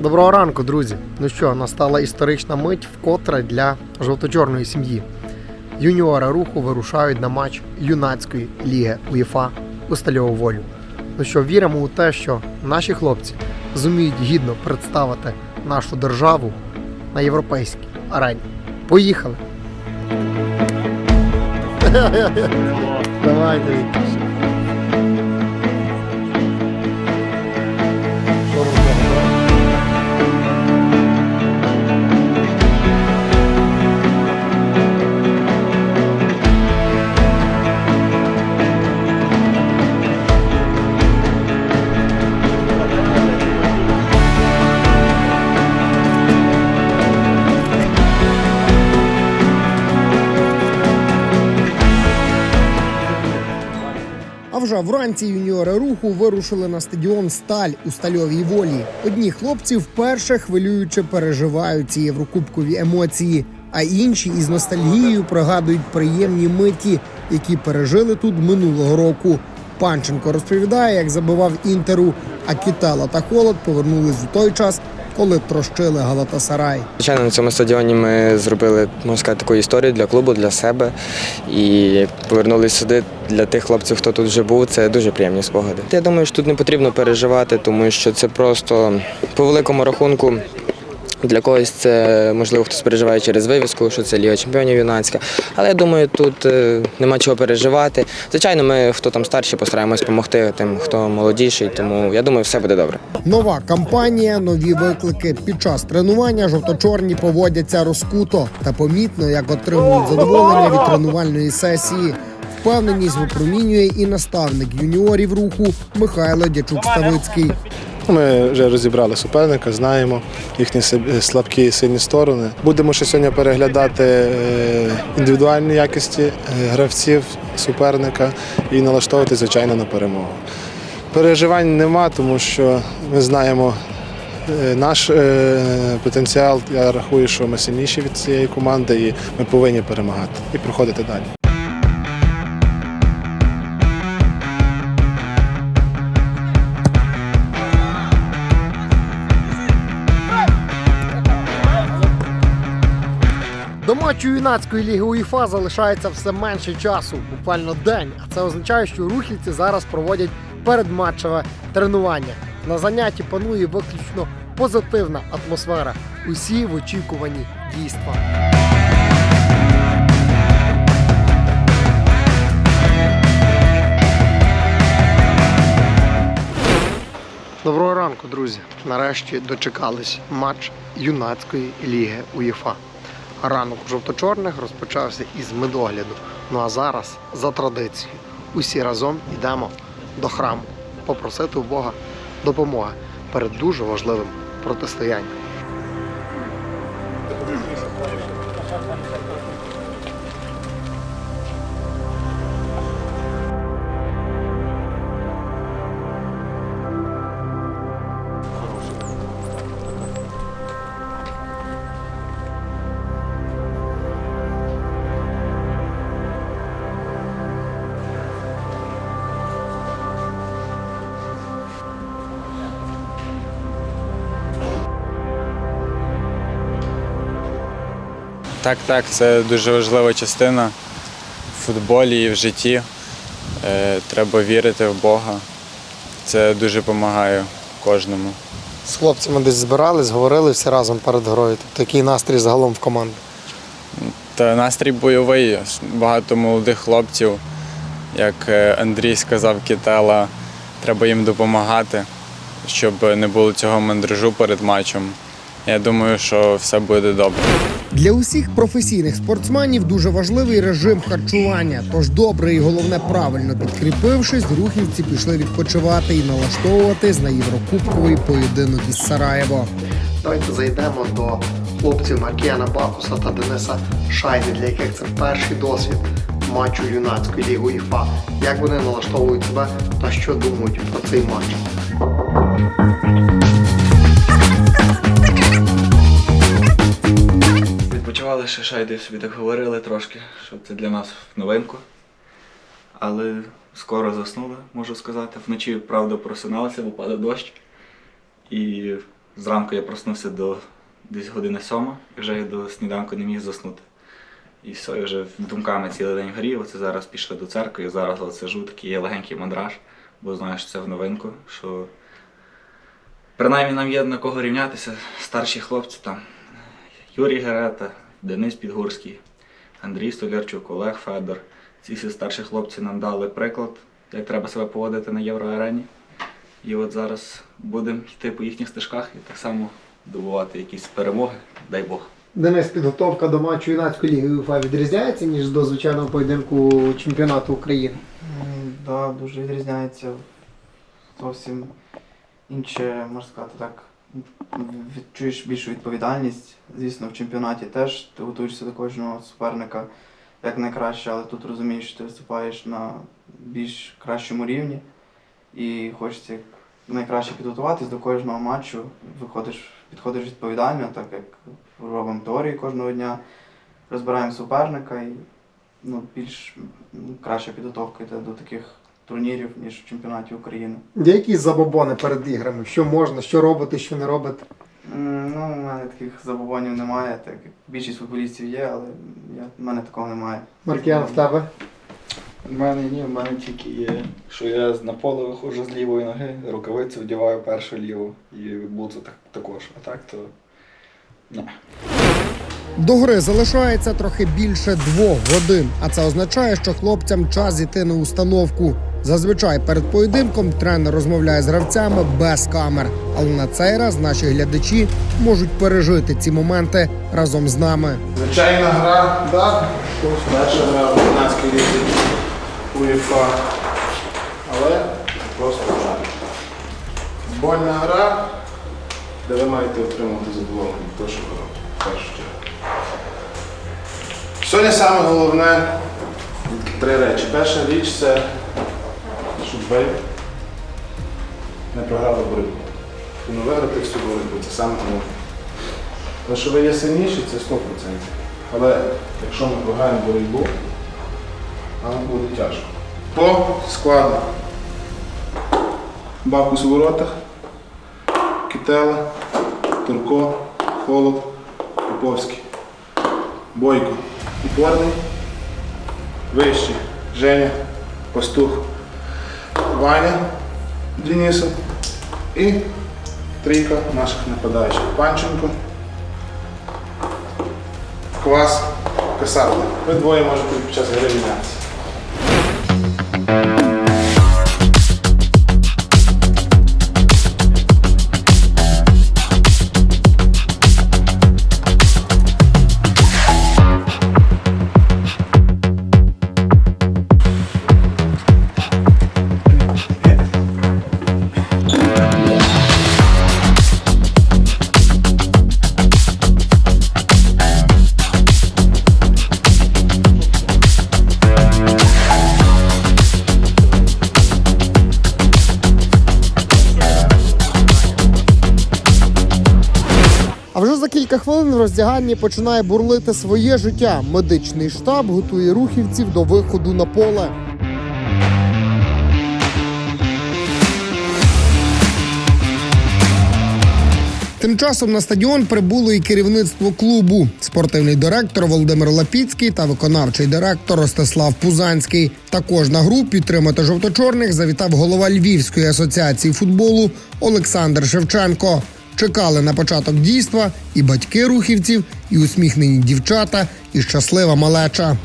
Доброго ранку, друзі. Ну що, настала історична мить вкотре для жовто-чорної сім'ї. Юніори руху вирушають на матч юнацької ліги УЄФА у Стальову волю. Ну що, віримо у те, що наші хлопці зуміють гідно представити нашу державу на європейській арені. Поїхали! Давайте. А вже вранці юніори руху вирушили на стадіон Сталь у стальовій волі. Одні хлопці вперше хвилююче переживають ці єврокубкові емоції, а інші із ностальгією пригадують приємні миті, які пережили тут минулого року. Панченко розповідає, як забивав інтеру, а Кітела та Холод повернулись у той час, коли трощили Галатасарай. Звичайно, на цьому стадіоні ми зробили, можна сказати, таку історію для клубу, для себе. І повернулися сюди для тих хлопців, хто тут вже був. Це дуже приємні спогади. Я думаю, що тут не потрібно переживати, тому що це просто по великому рахунку. Для когось це можливо хтось переживає через вивіску, що це Ліга Чемпіонів юнацька. Але я думаю, тут е, нема чого переживати. Звичайно, ми, хто там старші, постараємось допомогти тим, хто молодіший. Тому я думаю, все буде добре. Нова кампанія, нові виклики. Під час тренування жовто-чорні поводяться розкуто та помітно, як отримують задоволення від тренувальної сесії. Впевненість випромінює і наставник юніорів руху Михайло Дячук-Ставицький. Ми вже розібрали суперника, знаємо їхні слабкі і сильні сторони. Будемо ще сьогодні переглядати е, індивідуальні якості е, гравців суперника і налаштовувати, звичайно, на перемогу. Переживань нема, тому що ми знаємо е, наш е, потенціал. Я рахую, що ми сильніші від цієї команди і ми повинні перемагати і проходити далі. Матчу юнацької ліги УЄФА залишається все менше часу, буквально день. А це означає, що рухівці зараз проводять передматчеве тренування. На занятті панує виключно позитивна атмосфера. Усі в очікуванні дійства. Доброго ранку, друзі. Нарешті дочекались матч юнацької ліги УЄФА. Ранок жовто-чорних розпочався із медогляду. Ну а зараз, за традицією, усі разом йдемо до храму попросити у Бога допомоги перед дуже важливим протистоянням. Так, так, це дуже важлива частина в футболі і в житті. Е, Треба вірити в Бога. Це дуже допомагає кожному. З хлопцями десь збирались, говорили всі разом перед грою. Тобто такий настрій загалом в команді. Та настрій бойовий, багато молодих хлопців, як е, Андрій сказав, Кітела, треба їм допомагати, щоб не було цього мандражу перед матчем. Я думаю, що все буде добре. Для усіх професійних спортсменів дуже важливий режим харчування. Тож добре і головне правильно підкріпившись, рухівці пішли відпочивати і налаштовуватись на єврокубковий поєдинок із Сараєво. Давайте зайдемо до хлопців Маркіяна Бакуса та Дениса Шайни, для яких це перший досвід матчу юнацької ліги УЄФА. Як вони налаштовують себе та що думають про цей матч? Відпочивали ще шайди, собі так говорили трошки, що це для нас новинку. Але скоро заснули, можу сказати. Вночі, правда, просиналися, бо падав дощ. І зранку я проснувся до десь години сьома, і вже я до сніданку не міг заснути. І все, я вже думками цілий день горів. Оце зараз пішли до церкви, зараз от сижу, такий є легенький мандраж, бо знаю, що це в новинку, що принаймні нам є на кого рівнятися. Старші хлопці там Юрій Герета, Денис Підгурський, Андрій Столярчук, Олег Федор. Ці всі старші хлопці нам дали приклад, як треба себе поводити на євроарені. І от зараз будемо йти по їхніх стежках і так само добувати якісь перемоги, дай Бог. Денис, підготовка до матчу юнацької ліги УЄФА відрізняється, ніж до звичайного поєдинку чемпіонату України. М, Да, дуже відрізняється. Зовсім інше, можна сказати так. Відчуєш більшу відповідальність. Звісно, в чемпіонаті теж ти готуєшся до кожного суперника як найкраще, але тут розумієш, що ти виступаєш на більш кращому рівні і хочеться як найкраще підготуватись до кожного матчу. Виходиш, підходиш відповідально, так як робимо теорії кожного дня, розбираємо суперника і ну, більш м, краща підготовка йде до таких турнірів, ніж в чемпіонаті України. Є якісь забобони перед іграми? Що можна, що робити, що не робити? М, Ну, у мене таких забобонів немає, так як більшість футболістів є, але я, в мене такого немає. Маркіян, в тебе? У мене ні, в мене тільки є, що я на поле виходжу з лівої ноги, рукавицю вдіваю першу ліву і бутсу так, також. А так то ні. До гри залишається трохи більше двох годин, а це означає, що хлопцям час іти на установку. Зазвичай перед поєдинком тренер розмовляє з гравцями без камер, але на цей раз наші глядачі можуть пережити ці моменти разом з нами. Звичайна гра, так. Перша гра в 11 лізі УЄФА. Але просто гра. Футбольна гра, де ви маєте отримати задоволення від що ви робите. Сьогодні саме головне три речі. Перша річ це, щоб ви не програли боротьбу. Не виграти всю боротьбу, це саме головне. Тому що ви є сильніші, це 100%. Але якщо ми програємо боротьбу, нам буде тяжко. По складу. Бакус у воротах, Кітела, Турко, Холод, Поповський, Бойко, Упорний, Вищий, Женя, Пастух, Ваня. Денисов. І трійка наших нападаючих. Панченко, Квас, Касарда. Ви двоє можете під час гри мінятися. Хвилин роздяганні починає бурлити своє життя. Медичний штаб готує рухівців до виходу на поле. Тим часом на стадіон прибуло і керівництво клубу, спортивний директор Володимир Лапіцький та виконавчий директор Ростислав Пузанський. Також на гру підтримати жовто-чорних завітав голова Львівської асоціації футболу Олександр Шевченко. Чекали на початок дійства і батьки рухівців, і усміхнені дівчата, і щаслива малеча.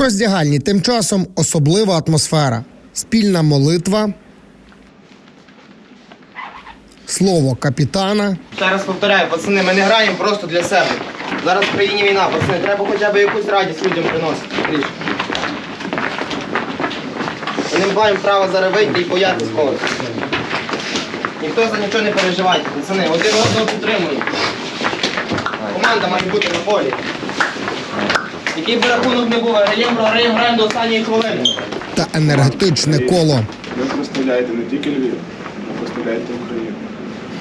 Роздягальні тим часом особлива атмосфера, спільна молитва, слово капітана. Ще раз повторяю, пацани, ми не граємо просто для себе. Зараз в країні війна, пацани, треба хоча б якусь радість людям приносити. Ми не маємо права зараз і боятися когось. Ніхто за нічого не переживайте, пацани, один одного підтримуємо. Команда команда має бути на полі. Який би рахунок не був, граємо, програємо, граємо до останньої хвилини. та енергетичне коло. Ви представляєте не тільки Львів, ви представляєте Україну.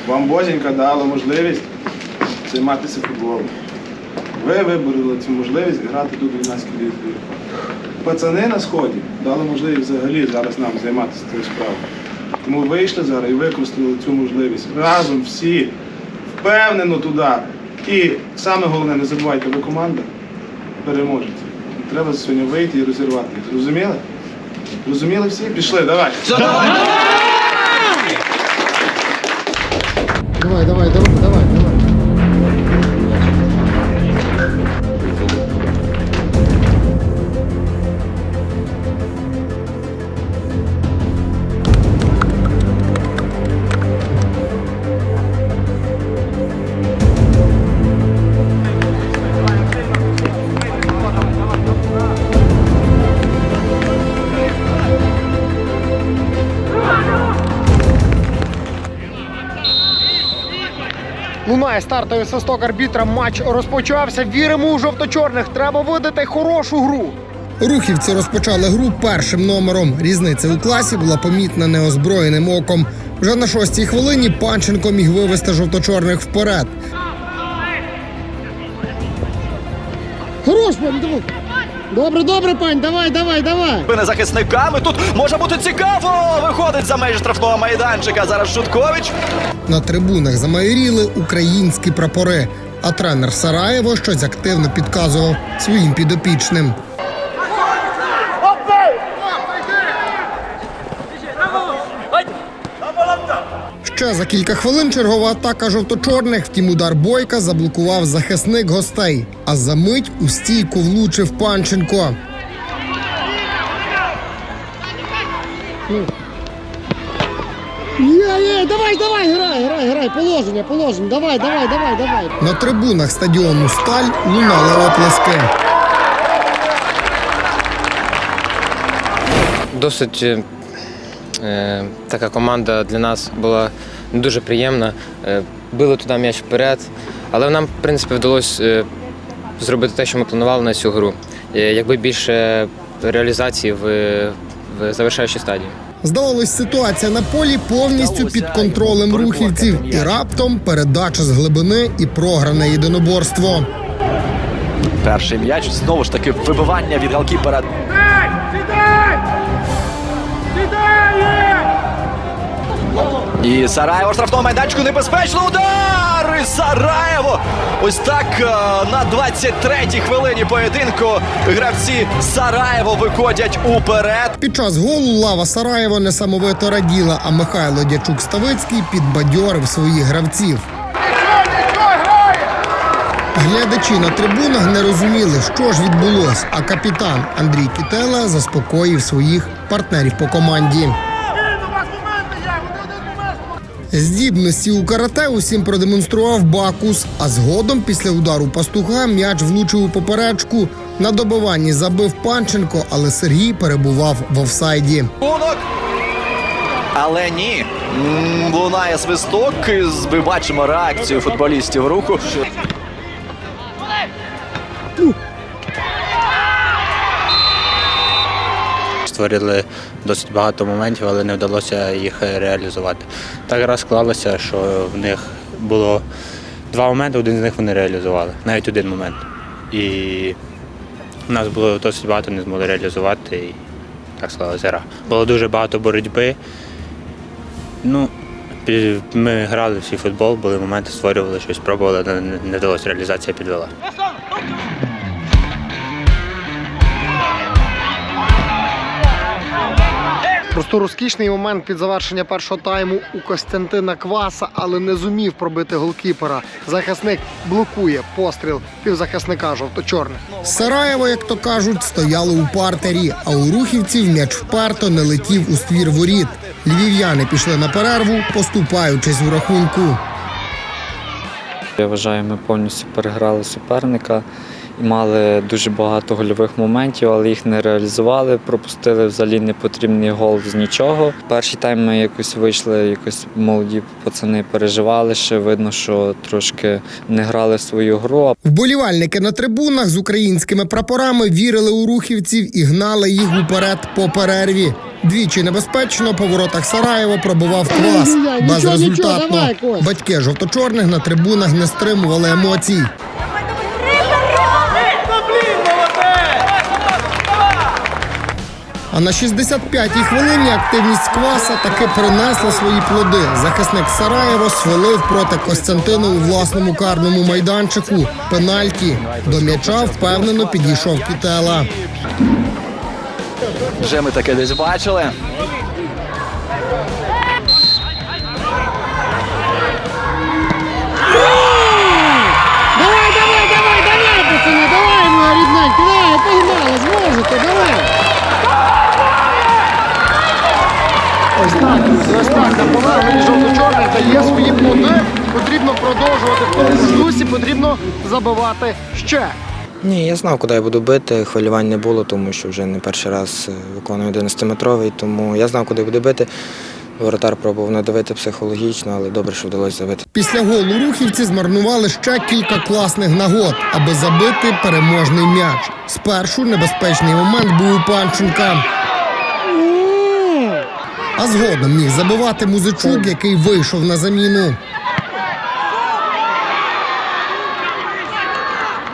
Вам Бозінька дала можливість займатися футболом. Ви вибороли цю можливість грати тут в юнацькій лізі. Пацани на сході дали можливість взагалі зараз нам займатися цією справою. Тому вийшли зараз і використали цю можливість. Разом всі впевнено туди. І саме головне, не забувайте, ви команда переможете. Треба сьогодні вийти і розірвати Зрозуміли? Розуміли? Розуміли всі? Пішли, давай. Давай, давай, давай, давай, давай. Лунає стартовий свисток арбітра. Матч розпочався. Віримо у жовто-чорних. Треба видати хорошу гру. Рухівці розпочали гру першим номером. Різниця у класі була помітна неозброєним оком. Вже на шостій хвилині Панченко міг вивести жовто-чорних вперед. Хорош, давай. Добре, добре, пань, давай, давай, давай. спини захисниками. Тут може бути цікаво. Виходить за межі штрафного майданчика. Зараз Шуткович. На трибунах замайоріли українські прапори. А тренер Сараєво щось активно підказував своїм підопічним. За кілька хвилин чергова атака жовто-чорних. Втім, удар бойка заблокував захисник гостей. А за мить у стійку влучив Панченко. Давай, давай, грай, грай, грай, положення, положення, давай, давай, давай, давай. На трибунах стадіону Сталь лунали оплески. Досить е, е, така команда для нас була дуже приємна. Е, били туди м'яч вперед, але нам, в принципі, вдалося е, зробити те, що ми планували на цю гру. Е, якби більше реалізації в, в завершаючій стадії. Здавалось, ситуація на полі повністю під контролем рухівців. І раптом передача з глибини і програне єдиноборство. Перший м'яч. Знову ж таки вибивання від голкіпера. І Сараєво в штрафному майданчику небезпечно удар! І Сараєво! Ось так е, на 23-й хвилині поєдинку гравці Сараєво виходять уперед. Під час голу лава Сараєва несамовито раділа, а Михайло Дячук Ставицький підбадьорив своїх гравців. Глядачі на трибунах не розуміли, що ж відбулось, а капітан Андрій Кітела заспокоїв своїх партнерів по команді. Здібності у карате усім продемонстрував Бакус, а згодом після удару пастуха м'яч влучив у поперечку. На добиванні забив Панченко, але Сергій перебував в офсайді. Але ні. Лунає свисток. Ми бачимо реакцію футболістів руху. Створили досить багато моментів, але не вдалося їх реалізувати. Так раз склалося, що в них було два моменти, один з них вони реалізували, навіть один момент. І в нас було досить багато, не змогли реалізувати, і так склалася гра. Було дуже багато боротьби. Ну, ми грали всі футбол, були моменти, створювали щось, пробували, але не- вдалося, реалізація підвела. Просто розкішний момент під завершення першого тайму у Костянтина Кваса, але не зумів пробити голкіпера. Захисник блокує постріл півзахисника жовто-чорних. Сараєво, як то кажуть, стояло у партері, а у рухівців м'яч вперто не летів у ствір воріт. Львів'яни пішли на перерву, поступаючись у рахунку. Я вважаю, ми повністю переграли суперника мали дуже багато гольових моментів, але їх не реалізували. Пропустили взагалі непотрібний гол з нічого. Перший тайм ми якось вийшли, якось молоді пацани переживали. Ще видно, що трошки не грали свою гру. Вболівальники на трибунах з українськими прапорами вірили у рухівців і гнали їх уперед по перерві. Двічі небезпечно по воротах Сараєва пробував квас. Безрезультатно. Батьки жовто-чорних на трибунах не стримували емоцій. А на 65-й хвилині активність кваса таки принесла свої плоди. Захисник Сараєво свалив проти Костянтина у власному карному майданчику. Пенальті. До м'яча впевнено підійшов Кітела. Вже ми таке десь бачили. Продовжувати в тому ж дусі, потрібно забивати ще. Ні, я знав, куди я буду бити. Хвилювань не було, тому що вже не перший раз е, виконую 11-метровий, тому я знав, куди буду бити. Воротар пробував надавити психологічно, але добре, що вдалося забити. Після голу рухівці змарнували ще кілька класних нагод, аби забити переможний м'яч. Спершу небезпечний момент був у Панченка. А згодом міг забивати музичук, який вийшов на заміну.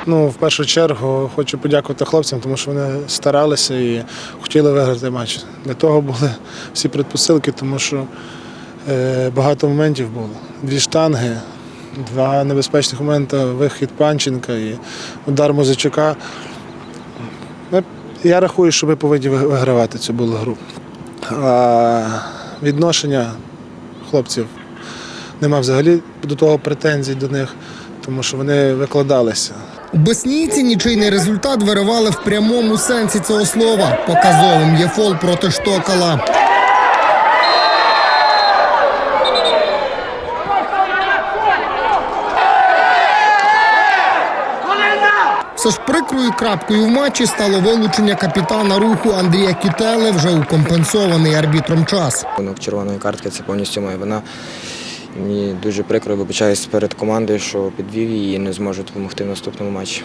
Ну, в першу чергу хочу подякувати хлопцям, тому що вони старалися і хотіли виграти матч. Для того були всі предпосилки, тому що е, багато моментів було. Дві штанги, два небезпечних моменти, вихід Панченка і удар Музичука. Я рахую, що ми повинні вигравати цю було гру. А відношення хлопців нема взагалі до того претензій до них, тому що вони викладалися. Боснійці нічийний результат виривали в прямому сенсі цього слова. Показовим є фол проти Штокала. Все ж прикрою крапкою в матчі стало вилучення капітана руху Андрія Кітели вже у компенсований арбітром час. Червоної картки це повністю моя вина. Мені дуже прикро вибачаюсь перед командою, що підвів її і не зможу допомогти в наступному матчі.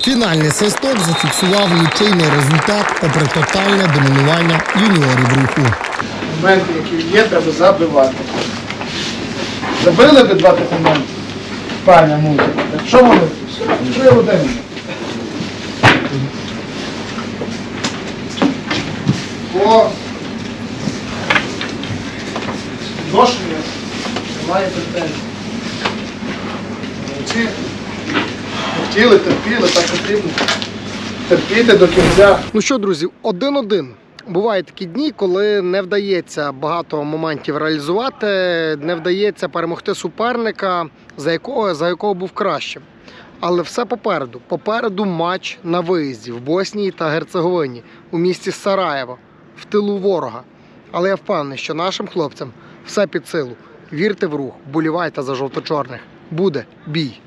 Фінальний свисток зафіксував нічийний результат попри тотальне домінування юніорів руху. моменти, які є, треба забивати. Забили ви два тих моменти? Паня музика. Так що вони? Три один. По відношенню немає претензій. Молодці. Хотіли, терпіли, так потрібно. Терпіти до кінця. Ну що, друзі, один-один. Бувають такі дні, коли не вдається багато моментів реалізувати, не вдається перемогти суперника, за якого, за якого був кращим. Але все попереду. Попереду матч на виїзді в Боснії та Герцеговині у місті Сараєво, в тилу ворога. Але я впевнений, що нашим хлопцям все під силу. Вірте в рух, болівайте за жовто-чорних. Буде бій.